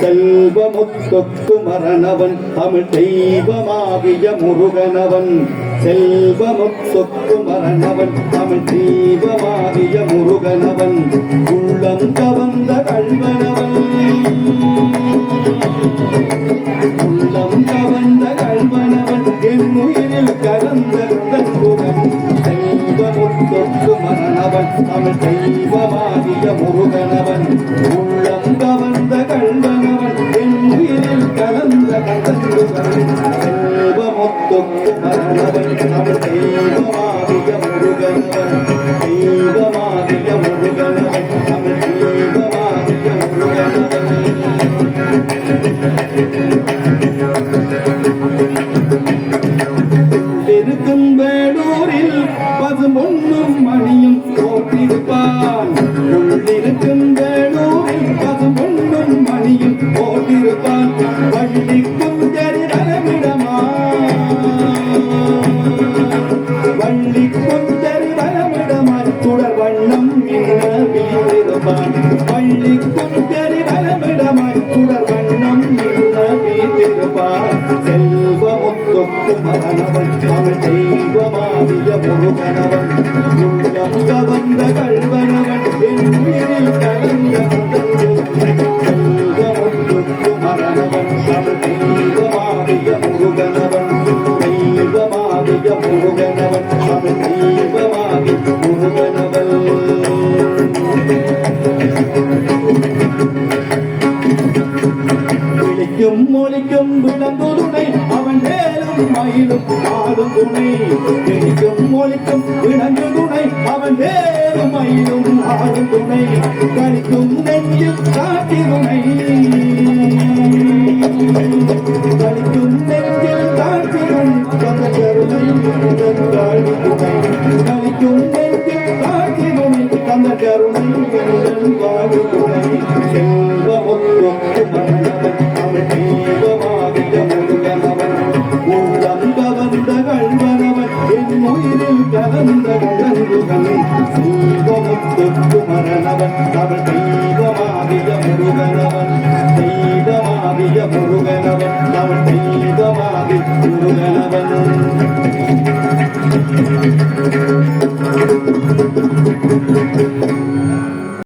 செல்வமுத்தொக்கு மரணவன் தமிழ் தெய்வமாகிய முருகனவன். செல்வமுத்தொக்கு மரணவன் தமிழ் தெய்வமாகிய முருகனவன். உள்ளம் கவர்ந்த கல்வனவன் உள்ளம் கவர்ந்த கல்வனவன் என் உயிரில் கலந்த கண்புகன் செல்வமுத்தொக்கு மரணவன் தமிழ் தெய்வமாகிய முருகனவன். உள்ளம் கவர்ந்த கல்வனவன் கண்புகன் செல்வமுத்தொக்கு மரணவன் தமிழ் தெய்வமாகிய முருகனவன் தெய்வமாகிய முருகனவன் தமிழ் தெய்வமாகிய முருகனவன் இருக்கும் வீட்டிருப்பான் வள்ளி குஞ்சரி வரவிடமாய் தொடர் வண்ணம் என்ன வீட்டிருப்பான் செல்வமுத்தொக்கு மகனவன் அவன் தெய்வமாவிய முருகனவன் உள்ளம் கவர்ந்த கல்வனவன் என் உயிரில் கலந்த செல்வமுத்தொக்கு மகனவன் அவன் தெய்வமாவிய முருகனவன் தெய்வமாவிய முருகனவன் மொழிக்கும் விளங்குதுணை அவன் வேலும் மயிலும் ஆடும் துணை. விழிக்கும் மொழிக்கும் விளங்கு துணை அவன் வேலும் மயிலும் ஆடும் துணை. கணிக்கும் நெஞ்சில் காட்டி துணை கணிக்கும் நெஞ்சில் காட்டி துணை கந்த கருணை காடி துணை கணிக்கும் நெஞ்சில் காட்டி துணை கந்த கருணை காடி என் உயிரில் கலந்த கலந்துகன் செல்வமுத்தொக்கு மரணவன் அவன் தெய்வமாகிய முருகனவன் தெய்வமாகிய முருகனவன் அவன் தெய்வமாகி முருகனவன்